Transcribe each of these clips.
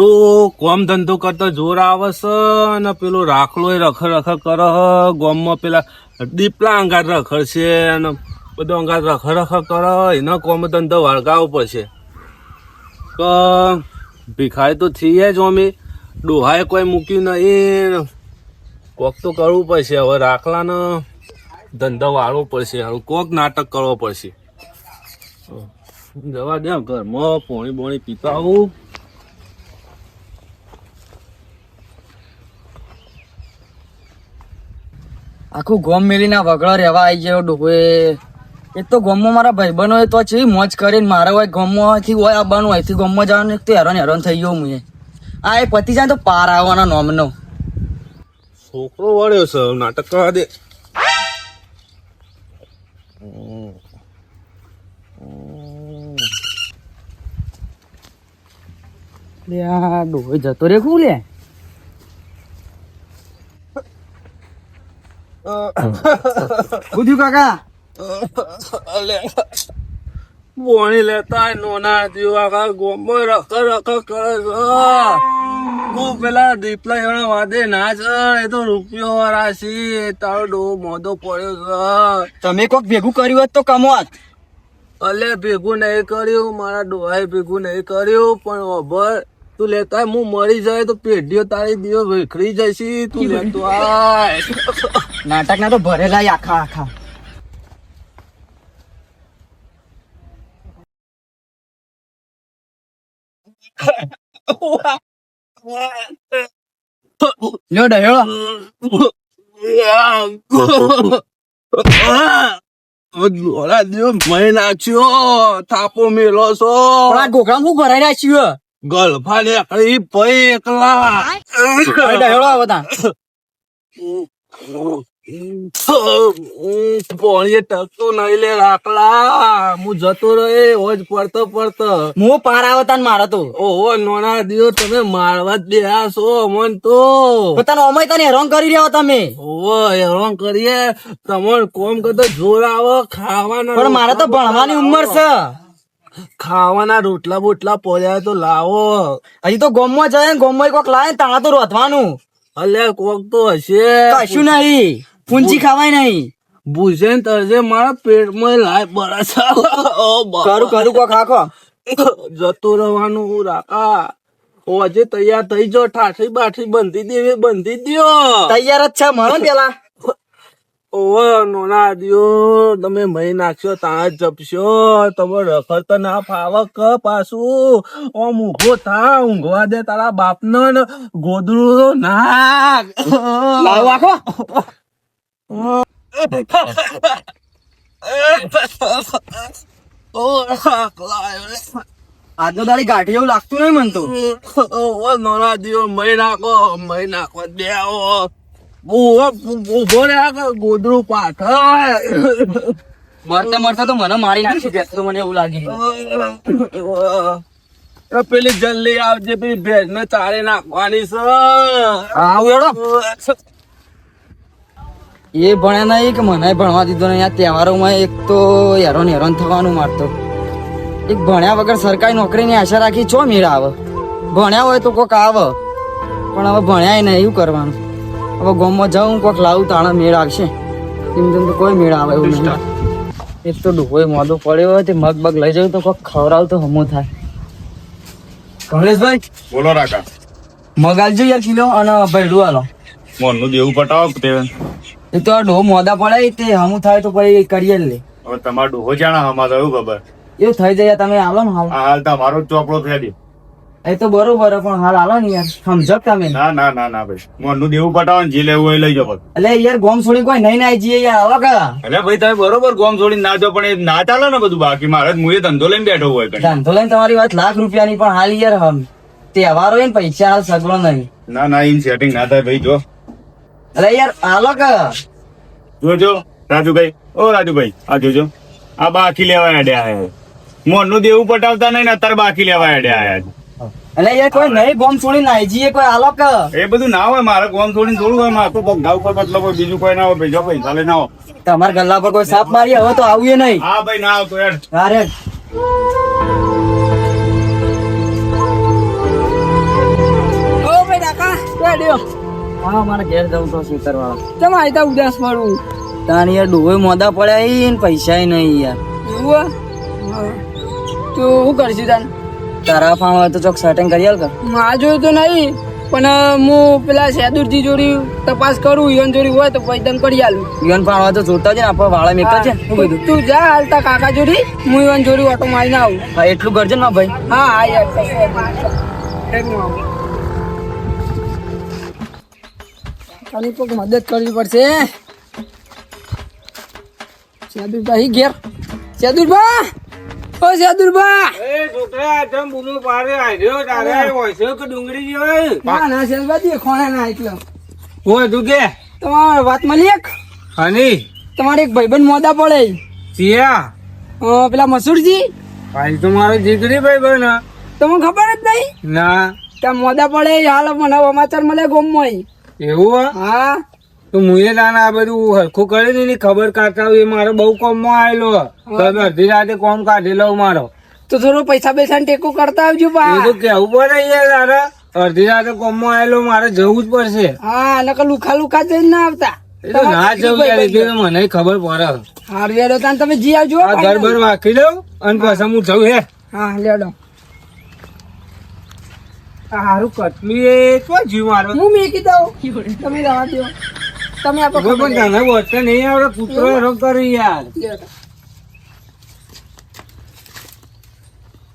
હારું કોમ ધંધો કરતા જોર આવે છે ને પેલો રાખલો રખ રખ કરે ગોમમાં પેલા દીપલા અંગાર રખડશે અને બધો અંગાર રખ રખ કરે એનો કોમ ધંધો વળગાવવો પડશે. તો ભીખાય તો થઈએ જ અમે. ડોહાએ કોઈ મૂક્યું નહીં. કોક તો કરવું પડશે, હવે રાખલાને ધંધો વાળવો પડશે, હવે કોક નાટક કરવો પડશે. જવા દે ઘરમાં, પોણી બોણી પીતા આવું આખું ગોમ મેલીને વગડો રહેવા આવી ગયો ડોહે. એ તો ગોમમાં મારા ભાઈબંધો હોય તો છે મોજ કરીને મારે હોય ગોમમાંથી હોય આવવાનું અહીંથી ગોમમાં જવાનું એક તો હેરાન હેરાન થઈ ગયો હું આ એ પતી જાય તો પાર આવવાના નોમનો. છોકરો વળ્યો છે નાટક કરવા દે. લે આ ડોહે જતો રે કું લે? બુદ્ધુ કાકા? બોણી લેતા નોના જેવા ગોમો રખ રખ કરે હું પેલા દીપલા એવડા વાદે ના છે. એ તો રૂપિયો વાળા છે. તારો ડો મોદો પડ્યો છે. તમે કોક ભેગું કર્યું હોત તો કમોત અલે ભેગું નહીં કર્યું. મારા ડોહાએ ભેગું નહીં કર્યું. પણ અભર તું લેતા હું મરી જાય તો પેઢીઓ તારી દીવો વિખરી જશે તું લેતો આય નાટક ના તો ભરેલા આખા આખા લ્યો ડહેળો દિવસ મહી નાખ્યો થાપો મેલો છો ગોખલા શું ભરાઈ નાખ્યું ગલફા કઈ ભાઈ એકલા. પોણીએ ટકતું નહીં લે રાખલા. હું જતો રહે હોજ પડતો પડતો. હું પાર આવો તાન મારો તો. ઓહો નોના દિવસ તમે મારવા જ બેહા છો મન તો. પોતાનો અમય તને હેરાન કરી રહ્યો તમે. ઓહો હેરાન કરીએ. તમારે કોમ કરતો જોર આવો ખાવાના પણ મારે તો ભણવાની ઉંમર છે. ખાવાના રોટલા બોટલા પડ્યા તો લાવો. હજી તો ગોમમાં જાય ગોમમાં કોક લાવે તાણા તો રોધવાનું. અલ્યા કોક તો હશે. કશું નહીં. પૂંચી ખાવાય નહીં. ભૂસે તરજે મારા પેટમાં લાય બરાસા. કરું કરું કોક આખો જતું રહેવાનું હું રાકા. ઓજે તૈયાર થઈ જો ઠાઠી બાઠી બંધી દેવી બંધી દો તૈયાર જ છે મારો પેલા. ઓવો નોના દિયો તમે મહી નાખ્યો ત્યાં જપશો. તમે રખડ તો ના ફાવક પાછું. ઓમ ઊંઘો થા ઊંઘવા દે તારા બાપનો ને ગોદડું ના લાવો આખો. આજનો દાડી ગાંઠી એવું લાગતું નહીં મન તો. ઓ નોના દિયો મહી નાખો મહી નાખો દેવો. ઊભો રહ્યા ગોદરું પાથ મરતે મરતે તો મને મારી નાખી બેસ તો મને એવું લાગે એ પેલી જલ્દી આવજે પેલી ભેજ ને ચારે નાખવાની છે. આવ એ ભણ્યા નહીં કે મને ભણવા દીધો નહીં. આ તહેવારોમાં એક તો હેરોન હેરોન થવાનું મારતો. એક ભણ્યા વગર સરકારી નોકરીની આશા રાખી છો મેળા આવે? ભણ્યા હોય તો કોક આવે. પણ હવે ભણ્યા નહીં એવું કરવાનું. હવે ગામમાં જાઉં કોક લાવું તાણા મેળ આવશે. તેમ તેમ તો કોઈ મેળ આવે એવું નહીં. એક તો ડોહોય મોદો પડ્યો હોય તે મગ બગ લઈ જાઉં તો કોક ખવડાવ તો હમો થાય. કમલેશભાઈ? બોલો રાકા મગ આલજો યાર કિલો અને ભેડું આલો. મોનનું દેવું પટાવો તે? એ તો આ ડોહો મોદા પડે તે હમું થાય તો પછી કરીએ જ લે. હવે તમારો ડોહો જાણા હમા એવું ખબર? એવું થઈ જાય તમે આવો ને હાલ આ હાલ તમારો ચોપડો ફેરી એ તો બરોબર પણ હાલ હાલો ને યાર સમજો તમે. ના ના ના ના ભાઈ. મોનનું દેવું પટાવો ને જે લેવું હોય એ લઈ જાઓ એટલે યાર ગોમ છોડી કોઈ નહીં ના જઈએ યાર આવો કા એટલે ભાઈ તમે બરોબર ગોમ છોડી ના જો પણ એ ના ચાલે ને બધું બાકી. મારે મુએ ધંધો લઈને બેઠો હોય ધંધો લઈને તમારી વાત લાખ રૂપિયાની પણ હાલ યાર હમ તહેવાર હોય ને પૈસા હાલ સગવડો નહીં. ના ના ઇન સેટિંગ ના થાય ભાઈ જો. એટલે યાર હાલો કા જોજો રાજુભાઈ. ઓ રાજુભાઈ આ જોજો. આ બાકી લેવા અડ્યા હે મોનનું દેવું પટાવતા નહીં ને અત્યારે બાકી લેવા અડ્યા આયા છે. એ યાર કોઈ નહીં ગોમ છોડી ના જીએ કોઈ આલો કે. એ બધું ના હોય મારે ગોમ છોડીને થોડું હોય મારે તો પગ ઉપર મતલબ હોય, બીજું કોઈ ના હોય ભાઈ જો પૈસા લઈને આવો. તમારા ગલ્લા પર કોઈ સાપ મારી હવે તો આવીએ નહીં હા ભાઈ ના આવતો યાર અરે. હેડ્યો હા મારા ઘેર જવું તો ખેતર વાળા ચમ આયતા ઉદાસ મારું? તાન યાર ડોહે મોદા પડ્યા ઈ ને પૈસા નહીં યાર? તો હું કરશું તાન? તારા ફામ હોય તો ચોક સેટિંગ કરી આલ કરમાં જોયું તો નહીં પણ હું પેલા સેદુરજી જોડી તપાસ કરું ઈવન જોડી હોય તો પછી તને કરી આલું. યુવાન ફાણ હોય તો જોતા જ ને આપણે વાળા મેક છે હું કીધું. તું જા હાલતા કાકા જોડી હું ઈવન જોડી ઓટો મારીને આવું. હા એટલું કરજે ને ભાઈ. હા હા યાર હું કોઈક મદદ કરવી પડશે. સેદુરભાઈ ઘેર. સેદુરભા ઓ સેદુરભા એ છોકરા તમ બુનો પારે આવ્યો તારે હોય કે ડુંગળી ગયો ના ના સેદુરભાઈ ખોણે ના એટલે હોય દુગે તમારે વાત મળી એક? હની? તમારે એક ભાઈબંધ મોદા પડે. સિયા પેલા મસૂરજી? ભાઈ તો મારો જીગરી ભાઈ બન તમને ખબર જ નહીં? ના. ત્યાં મોદા પડે હાલ મને સમાચાર મળે ગોમ એવું હે? તો મુએ તાને આ બધું હરખું કરે ને ખબર કાઢતા એ મારો બહુ કોમમાં આવેલો તમે અડધી રાતે કોમ કાઢેલો લઉં મારો. તો થોડો પૈસા પૈસા ટેકો કરતા આવજો એ તો કેવું પડે યાર તારા? અડધી રાતે કોમમાં આવેલો મારે જવું જ પડશે. હા નકર લુખા લુખા જઈને ના આવતા. એ તો ના જવું યાર મને ખબર પડે. હાર હેડો તાન તમે જી આવજો આ ઘર ભર વાંકી દઉં અને પાછા હું જઉં હે. હા લેડો હારું કટલી એ તો જીવ મારો હું મેકી દઉં? તમે દો તમે આપો પણ તને બોલતે નહીં આવડે પુત્રો હેરો કરી યાર.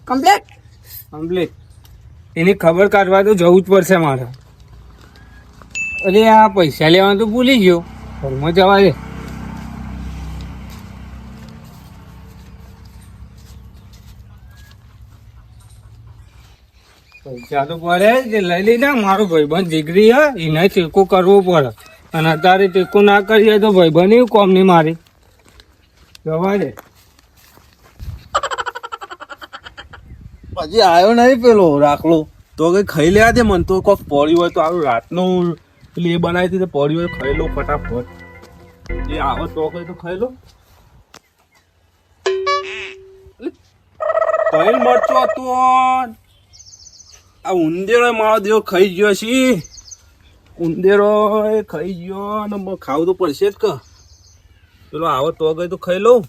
કમ્પ્લેટ? કમ્પ્લીટ. એની ખબર કાઢવા તો જવું જ પડશે મારે. અરે આ પૈસા લેવાનું તો ભૂલી ગયો. ઘરમાં જવા દે. પૈસા તો પડે લઈ લીધા મારો ભાઈબંધ દીકરી હે એને ટેકો કરવો પડે. અને અત્યારે ટેકો ના કરીએ તો ભાઈ બની કોમ નહીં મારી? જવા દે હજી આવ્યો નહીં પેલો રાખલો. તો કઈ ખાઈ લેવા દે મન. તો કોક પડ્યું હોય તો આવું રાતનું પેલી એ બનાવી હતી પડ્યું હોય ખાઈ લો ફટાફટ. એ આવો તો કઈ તો ખાઈ લો. તૈલ મરચો તો આ ઉંદેરો મારો દેવ ખાઈ ગયો છે. ઉંદેરો એ ખાઈ ગયો અને ખાવું તો પડશે જ કે. પેલો આવે તો ગઈ તો ખાઈ લઉં.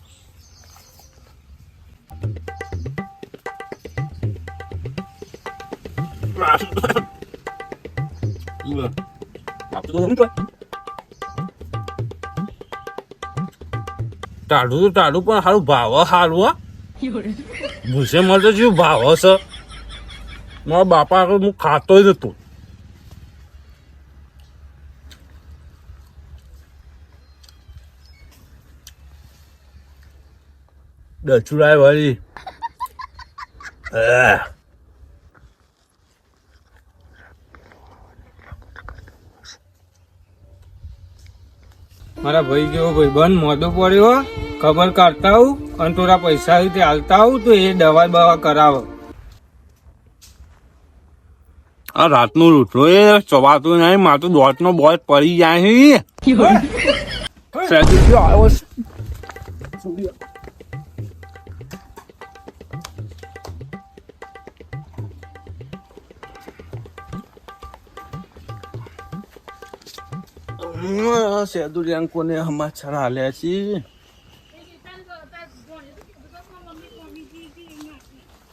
ટાઢું તો ટાઢું પણ સારું ભાવ સારું હા. ભૂસે મળતો જેવું ભાવ છે. મારા બાપા હું ખાતો જ હતો દચુરાય વળી. મારા ભાઈ જેવો ભાઈ? બંધ મોદો પડ્યો ખબર કાઢતા આવું. અને થોડા પૈસા રીતે હાલતા આવું તો એ દવા બવા કરાવો. આ રાતનું રૂઠો એ ચવાતું નહીં. મારું દોટનો બોય પડી જાય છે? સહેજે કયો આવ્યો છે સેદુરિયાન કોને સમાચાર હાલ્યા છે.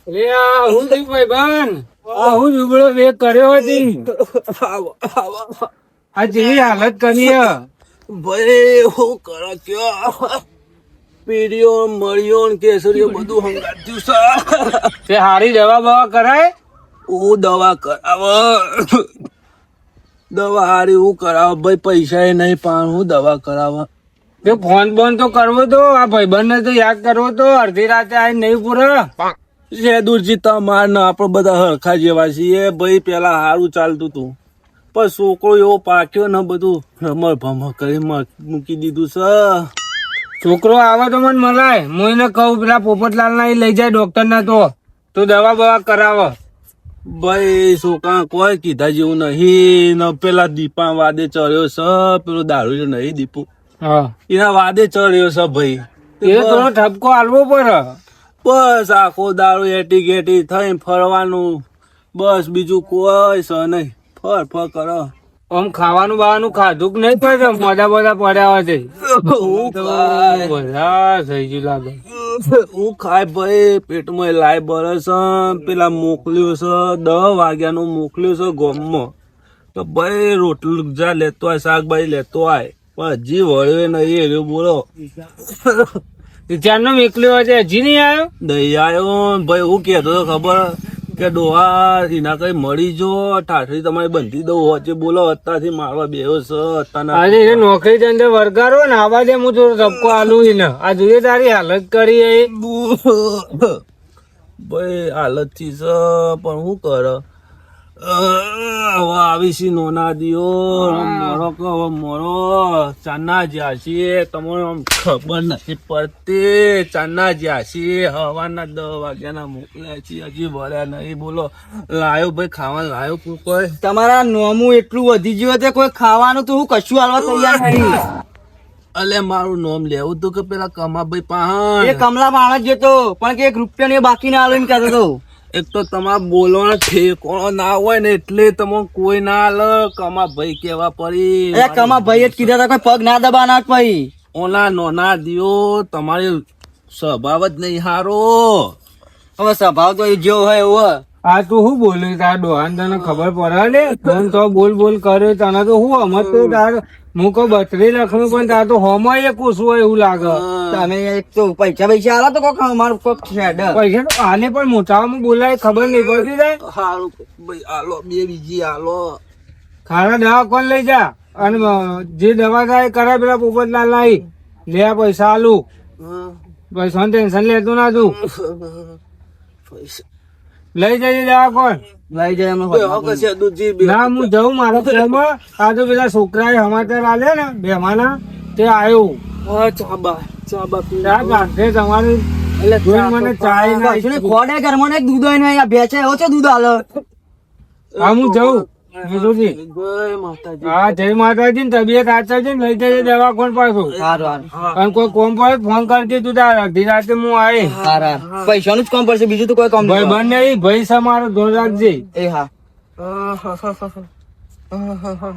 લે આ હું થયું ભાઈ બંધ આ હું જુગડો બે કર્યો હતી આ જેવી હાલત કરી. ભાઈ હું કરો કયો પીડીઓ મળ્યો કેસરીઓ બધું હંગાત્યું છે. તે હારી દવા બવા કરાય? હું દવા કરાવ દવા હારી હું કરાવ? ભાઈ પૈસા એ નહીં પણ હું દવા કરાવવા તે ફોન બોન તો કરવો તો આ ભાઈ બંને તો યાદ કરવો તો અડધી રાતે આવીને નહીં પૂરો. દૂરજી તમાર ના આપણે બધા હરખા જેવા છીએ. ભાઈ પેલા સારું ચાલતું હતું. પણ છોકરો એવો પાક્યો ને બધું. રમર ભમર કરી મૂકી દીધું છે. છોકરો આવે તો મને મલાય. હું એને કહું પેલા પોપટલાલ ના લઈ જાય ડોક્ટર ના તો. તો દવા બવા કરાવો. ભાઈ છોકરા કોઈ કીધા જેવું નહીં ને પેલા દીપા વાદે ચડ્યો છે પેલો દારૂ જો નહીં દીપુ હા એના વાદે ચડ્યો છે ભાઈ એ થોડો ઠપકો આલવો પડે બસ આખો દારૂ એટી ગેટી થઈ ફરવાનું બસ બીજું કોઈ છે નહીં ફર ફર કરો આમ ખાવાનું બાવાનું ખાધું કે નહીં પડે મજા બોધા પડ્યા હોય છે. બધા થઈ ગયું લાગે. હું ખાય ભાઈ પેટમાં લાય બરસ પેલા મોકલ્યું છે દસ વાગ્યાનું મોકલ્યું છે ગોમમાં. તો ભાઈ રોટલું જા લેતો આય શાકભાજી લેતો આય. પણ હજી વળ્યો નહીં એર્યો બોલો. ત્યારનો મેકલ્યો હોય છે હજી નહીં આવ્યો? નહીં આવ્યો. ભાઈ હું કહેતો હતો ખબર. કે ડોહા એના કઈ મળી જો ઠાઠરી તમારી બંધી દઉં વચ્ચે બોલો અત્યારથી મારવા બેહો છે અત્યારના એને નોકરી ધંધે વરગારો ને આવા દે હું થોડો ધબકો આલુ એને. આ જોઈએ તારી હાલત કરી એ. ભાઈ હાલતથી છે પણ શું કર? હવે આવી છે નોના દિયો મોરો કહો મોરો. ચાના જ્યાં છીએ તમને આમ ખબર નથી પડતી. ચાના જ્યાં છીએ હવાના દસ વાગ્યાના મોકલ્યા છીએ હજી ભર્યા નહીં. બોલો લાયો ભાઈ ખાવા લાયો કોઈ? તમારા નોમું એટલું વધી ગયું તે કોઈ ખાવાનું તો હું કશું હાલવા તૈયાર નહીં. અલે મારું નોમ લેવું તું કે પેલા કમાભાઈ પાહણ? એ કમલા માણસ જતો પણ કે એક રૂપિયા ને બાકી ના આલો એમ કહેતો હતો એક તો તમારે બોલવાનો ઠેકોણો ના હોય ને એટલે તમે કોઈ ના લ કમા ભાઈ કેવા પડી? કમા ભાઈ જ કીધા હતા કોઈ પગ ના દબાના ભાઈ ઓલા નોના દિયો તમારે સ્વભાવ જ નહીં હારો. હવે સ્વભાવ તો એ જેવો હોય એવો. આ તું શું બોલ્યું તાર ડોહાન તને ખબર પડે ને? તને તો બોલ બોલ કરે તને તો હું અમત તો તાર હું કહું બત્રી લખનું પણ તાર તો હોમાં એ કુશું હોય એવું લાગે. તમે એક તો પૈસા પૈસા આલો તો કોક અમારું કોક છે પૈસા તો આને પણ મોટામાં બોલાય ખબર નહીં પડતી જાય હારું ભાઈ આલો બે બીજી આલો. ખારા દવા કોણ લઈ જા? અને જે દવા થાય કરાય પેલા પોપટલાલ લાઈ લે પૈસા આલું. પૈસા ટેન્શન લેતું ના તું. લઈ જઈએ જવા કોણ લઈ જાય અમે ના હું જઉં મારા ઘરમાં. આ તો પેલા છોકરાએ સમાચાર આલે ને બેમાના તે આવ્યું હા, ચાબા ચાબા તમારું જોઈ મને ચાય ના નહીં, ખોડે ઘરમાં ને એક દૂધ હોય ને આ ભેંસે એવો છે દૂધ આલો? હા હું જઉં. વિજુજી જય માતાજી હા જય માતાજી ને તબિયત સાચવજે ને લઈ જજે દવા કોણ પાછું. સારું સારું અને કોઈ કોમ પર ફોન કરતી તું તાર. અડધી રાતે હું આવી. સારું પૈસાનું જ કામ પડશે બીજું તો કોઈ કામ ભાઈ બંને ભાઈ છે મારો ધોન રાખજે. એ હા.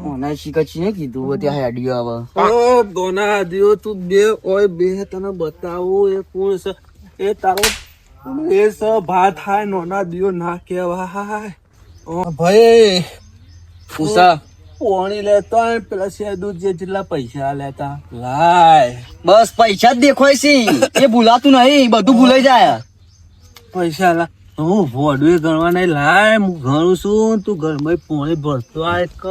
મને શીખી કીધું ત્યાં હેડિયો આવે. ઓ દોના તું બે ઓય બે તને બતાવું એ કોણ છે? એ તારો એ સ ભાત હાય નોના દિયો ના કેવાય ઓ ભાઈ પૂછા. પોણી લેતો હોય પેલા શેદુ જે જેટલા પૈસા લેતા. લાય. બસ પૈસા જ દેખાય છે. એ ભૂલાતું નહીં બધું ભૂલાઈ જાય. પૈસા લા. હું ભોડવે ગણવા નહીં. લાય હું ગણું છું. તું ઘરમાં પોણી ભરતો આય ક.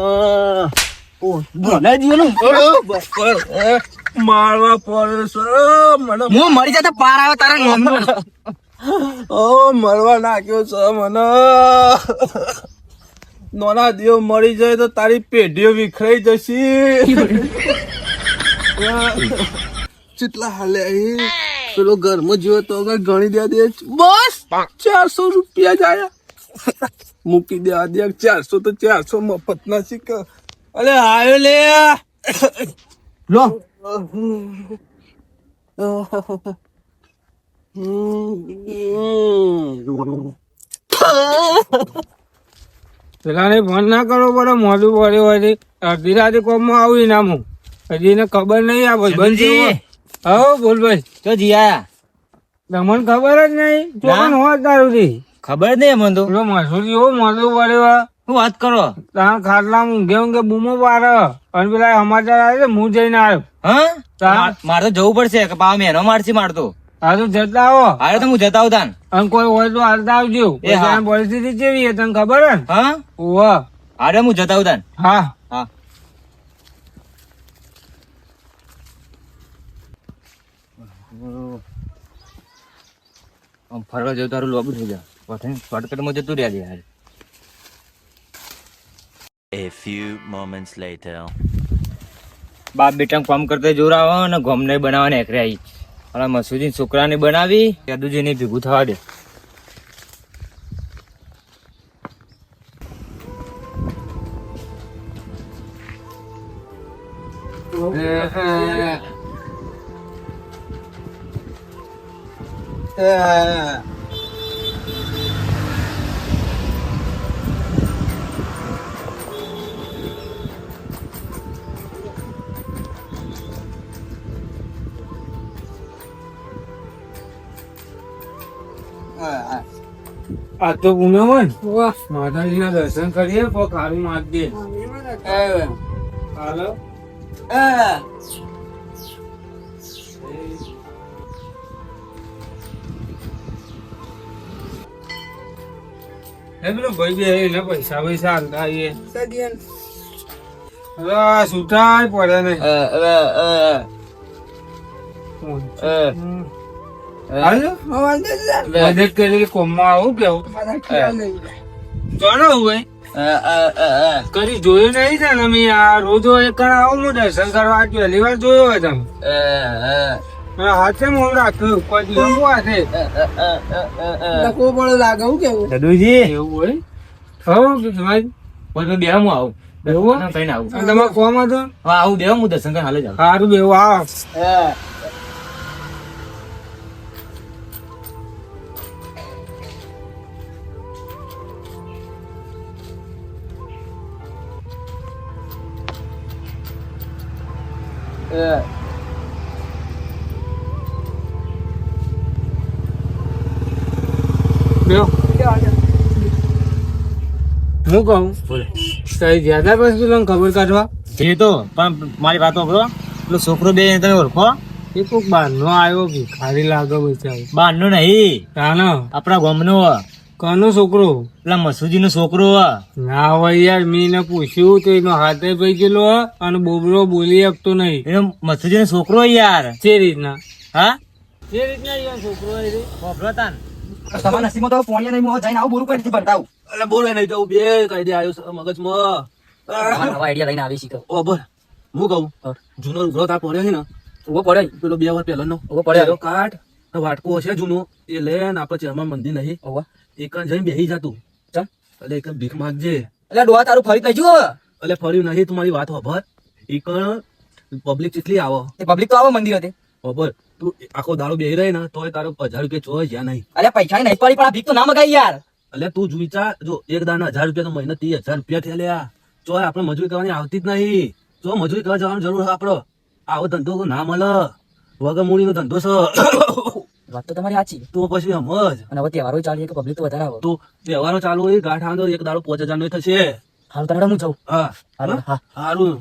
મારવા પડે હું મરી જતા પાર આવે તારા ઓ મરવા નાખ્યો છે મને. નોના દેવ મળી જાય તો તારી પેઢીઓ વિખરાઈ જશે. કેટલા હાલે પેલો ઘરમાં જોયો તો ગણી દે દે. બસ ચારસો રૂપિયા જાય મૂકી દે આ દે ચારસો તો ચારસો મફત ના શીખ અરે આવ્યો લે. લો. પેલાને ફોન ના કરવો પડે મોઢું પડે હોય. અડધી રાતે કોમમાં આવું નામું હજી એને ખબર નહીં આ ભાઈ. બંધ હા બોલ તો જીયા તમને ખબર જ નહીં. તો ના. પણ હોત તારું થી ખબર નહીં મને તો. મસૂરી એવો મોઢું પડે હોય. શું વાત કરો? ત્યાં ખાટલા ઊંઘે ઊંઘે બૂમો પાડે. અને પેલા સમાચાર આવે છે હું જઈને આવ્યો. હા? મારે તો જવું પડશે કે પાવ મહેનો મારશે મારતો તો જતા આવો. હારે તો હું જતા આવું તાન. અને કોઈ હોય તો હાલતા આવજો. એ હા. પરિસ્થિતિ કેવી છે તને ખબર હે? હા? ઓહ હારે હું જતા આવું તાન. હા. હા. આમ ફરવા જવું તારું લોબી થઈ જાય શોર્ટકટમાં જતું રહ્યા યાર A few moments later. બાપ બેટા કામ કરતા જોર આવે ને ગમને બનાવવાને એકરે આવી અલા મસુદી છોકરાને બનાવી યાદુજીને ભેગું થવા દે Yeah. તો પૂનમ હોય ને? માતાજીના દર્શન કરીએ પો હારું માગ દે. હાલો. એ. પેલો ભાઈ બે એને પૈસા પૈસા હાલતા આવીએ. હવે પડે નહીં. હાલો મદદ કરી કોમમાં આવું કેવું ચાલો હોય કદી જોયું નહીં છે ને અમે આ રોજ એક આવું હું દર્શન કરવા આજ પહેલી વાર જોયો હોય તમે. હા, હાથે મોં રાખ્યું કોઈ દિવસ હાથે લખવો પડે લાગે હું કેવું? દાદુજી? એવું હોય? હો કે તમારી તો હું આવું. એવું આવું. તમારે કોમ હતો? હા આવું બેહવા હું દર્શન કરી હાલે જાઉં. સારું બેવું આવ. હું કહું? કઈ જ્યાદા પછી પેલો ખબર કાઢવા? એ તો પણ મારી વાત કરો પેલો છોકરો બે તમે ઓળખો? એ કોક બહારનો આવ્યો ભિખારી લાગે બાર નો નહીં. આપણા ગામનો. કનો છોકરો? પેલા મસુજી નો છોકરો હ. ના હોય યાર મેં એને પૂછ્યું તો એનો હાથે ભાઈ ગયેલો અને બોબરો બોલી આપતો નહીં. એનો મસુજી નો છોકરો યાર. જે રીતના? હા? જે રીતના યાર છોકરો એ રે. તમારા નસીબમાં તો પોણિયા નહીં હું જઈને આવું બોરું કોઈ નથી એટલે બોલે નહીં તો બે કઈ દે આવ્યો છે મગજમાં નવા આઈડિયા લઈને આવી શીખો. ઓ બોલ. હું કહું? જૂનો ઉઘરો તાર પડ્યો છે ને? ઊભો પડે પેલો બે વાર પહેલો નો. ઊભો પડે પેલો વાટકો હશે જૂનો. એ લે ને આપણે ચેરમાં મંદિર નહીં. ઊભો. એક જઈને બેહી જતું ચમ એટલે એક ભીખ માગજે. એટલે ડોહા તારું ફરી કહેજો એટલે ફર્યું નહીં તું મારી વાત હોભર. એક પબ્લિક કેટલી આવો. પબ્લિક તો આવો મંદિર હતી હોભર તું આખો દાડો બેહી રહે ને તોય તારો હજાર રૂપિયા ચોય જ્યાં નહીં. અરે પૈસા નહીં પડી પણ આ ભીખ તો ના મગાઈ યાર. એટલે તું જોઈ ચા જો એક દાના હજાર રૂપિયા તો મહિને ત્રીસ હજાર રૂપિયા થયા લ્યા ચોય આપણે મજૂરી કરવાની આવતી જ નહીં. જો મજૂરી કરવા જવાની જરૂર છે આપણો આવો ધંધો ના મળે. વગર મૂડીનો ધંધો છે. વાત તો તમારી સાચી. તો પછી સમજ અને હવે તહેવારો ચાલુ કે પબ્લિક તો વધારે આવે. તો તહેવારો ચાલુ હોય ગાંઠ આંધો એક દાડો પાંચ હજાર નો થશે. હાલ તરત હું જાઉં હા. હાલો, હા. સારું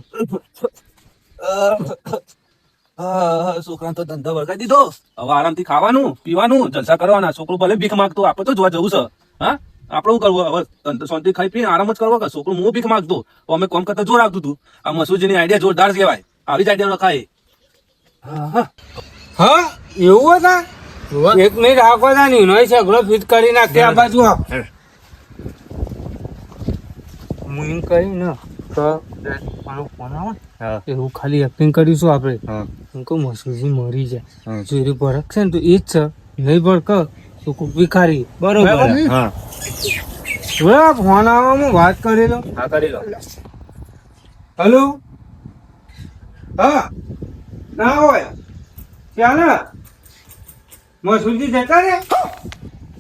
હા, તો ધંધો વળગાઈ દીધો. હવે આરામથી ખાવાનું પીવાનું જલસા કરવાના. છોકરું ભલે ભીખ માંગતો આપણે તો જોવા જવું છે. હા? આપણે કરવું? હવે ધંધો શાંતિ ખાઈ પીને આરામ જ કરવો કે છોકરું હું ભીખ માંગતો અમે કોમ કરતા જોર આવતું હતું. આ મસૂજીની આઈડિયા જોરદાર કહેવાય. આવી જ આઈડિયા રખાય હા હા. હા? એવું હતા એક મિનિટ રાખો તા ને એનો સગડો ફિટ કરી નાખે આ બાજુ. હું. એમ કહી ને તો આનો ફોન આવે એવું ખાલી એક્ટિંગ કરીશું આપણે. હું. કહું મસૂજી મરી જાય. જો એની છે ને તો એ જ છે. નહીં ભરક તો ખૂબ ભિખારી. બરોબર. હા. હવે ફોન આવવા હું વાત કરી લો. હા કરી લો. હલો? હા. ના હોય. ક્યાં ના સુધી જતા રે?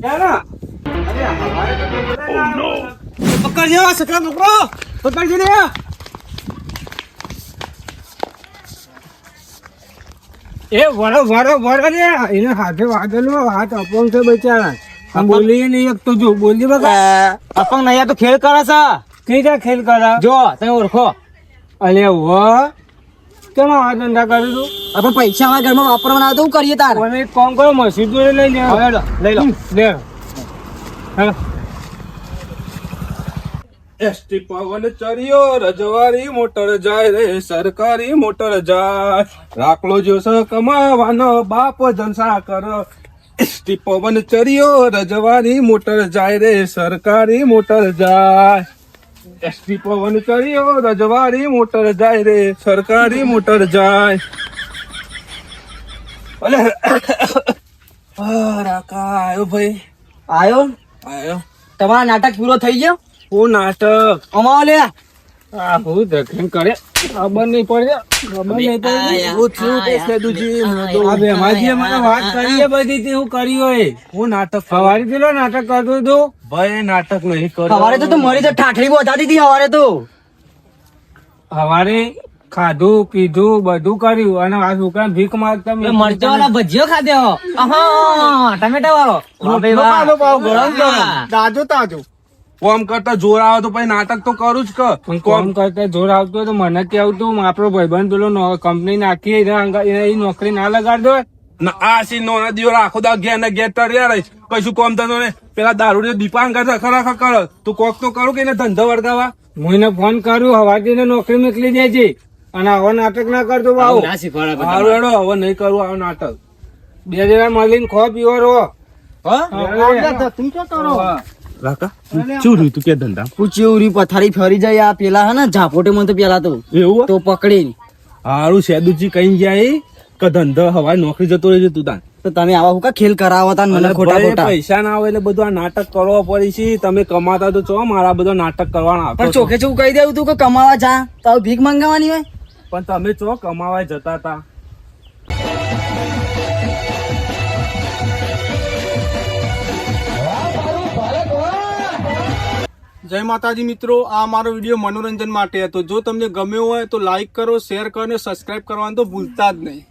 ના અરે હવારે તો બધા ના. પકડજો આ સકરા પકડો પકડજો ને એ વરો વરો વરો રે. એને હાથે વાગેલો હાથ અપંગ છે બચારા. બોલીએ નહીં એક તો જો બોલી બગા અપંગ નહીં તો ખેલ કરે છે. કઈ જા ખેલ કરા? જો તમે ઓળખો. અલે વાહ કેમ ધંધા પૈસા અમારા ઘરમાં વાપરવાના તો કરીએ તાર. મને એક કામ કરો મસૂદ લઈ લે. લઈ લો. લે. હેલો. એસટી પવન ચર્યો રજવારી મોટર જાય રે સરકારી મોટર જાય. રાખલો જોશે કમાવાનો બાપ જલસા કર એસટી પવન ચર્યો રજવારી મોટર જાય રે સરકારી મોટર જાય. એસટી પવન ચર્યો રજવાડી મોટર જાય રે સરકારી મોટર જાય. અલે રાકા આયો ભાઈ. આયો? આયો. તમારા નાટક પૂરો થઈ ગયો? હું નાટક? અમા લે. આ હું દક્ષિણ કરે? ખબર નહીં પડે ખબર નહીં પડે. એવું થયું તે સેદુજી આ બેમાજીએ મને વાત કરી બધી તે હું કરી હોય. હું નાટક સવારે પેલો નાટક કરતો હતો. ભાઈ નાટક નહીં કર્યો. સવારે તો તું મરી તો ઠાઠડી બોધાતી હતી સવારે તો. સવારે ખાધું પીધું બધું કર્યું અને આ છોકરા ભીખ માગતા મેં મરચો વાળા ભજીયો ખાધે હો? ટમેટા વાળો. તાજો તાજો. કોમ કરતા જોર આવે તો પછી નાટક તો કરું જ કે. કોમ કરતા જોર આવતું હોય તો મને કેવું તું આપણો ભાઈબંધ પેલો કંપની નાખી ઈ નોકરી ના લગાડ દો આ સી નો દિવસ આખો દા ઘેર ને ઘેર તર્યા રહીશ કશું કોમ ધંધો ને પેલા દારૂ ને દીપાંકર રખા રખા કરો. તું કોક તો કરું કે એને ધંધો વળગાવા? હું એને ફોન કરું હવાજી ને નોકરી જાય છે અને આવો નાટક ના કરતો બાબુ સારું હેડો હવે નહીં કરું આવો નાટક. બે જણા મળીને ખો પીવો રહો. રાકા શું તું કે ધંધા? પૂછ્યું પથારી ફરી જાય આ પેલા હે ને? ઝાપોટે મને તો પેલા તો. એવું તો પકડી. હારું સેદુજી કઈ જાય કે ધંધો હવા નોકરી જતો રહેજે તું તાન. તો તમે આવા હું ખેલ કરાવો તા મને ખોટા ખોટા. પૈસા ના આવે એટલે બધું આ નાટક કરવો પડે છે. તમે કમાતા તો છો મારા બધો નાટક કરવાના પણ. ચોખે ચોખ્ખું કહી દેવું તું કે કમાવા જા તો ભીખ મંગાવવાની હોય? પણ તમે ચો કમાવા જતા હતા જય માતાજી મિત્રો, આ મારો વીડિયો મનોરંજન માટે હતો. જો તમને ગમ્યો હોય તો લાઈક કરો શેર કરો અને સબસ્ક્રાઇબ કરવાનું તો ભૂલતા જ નહીં.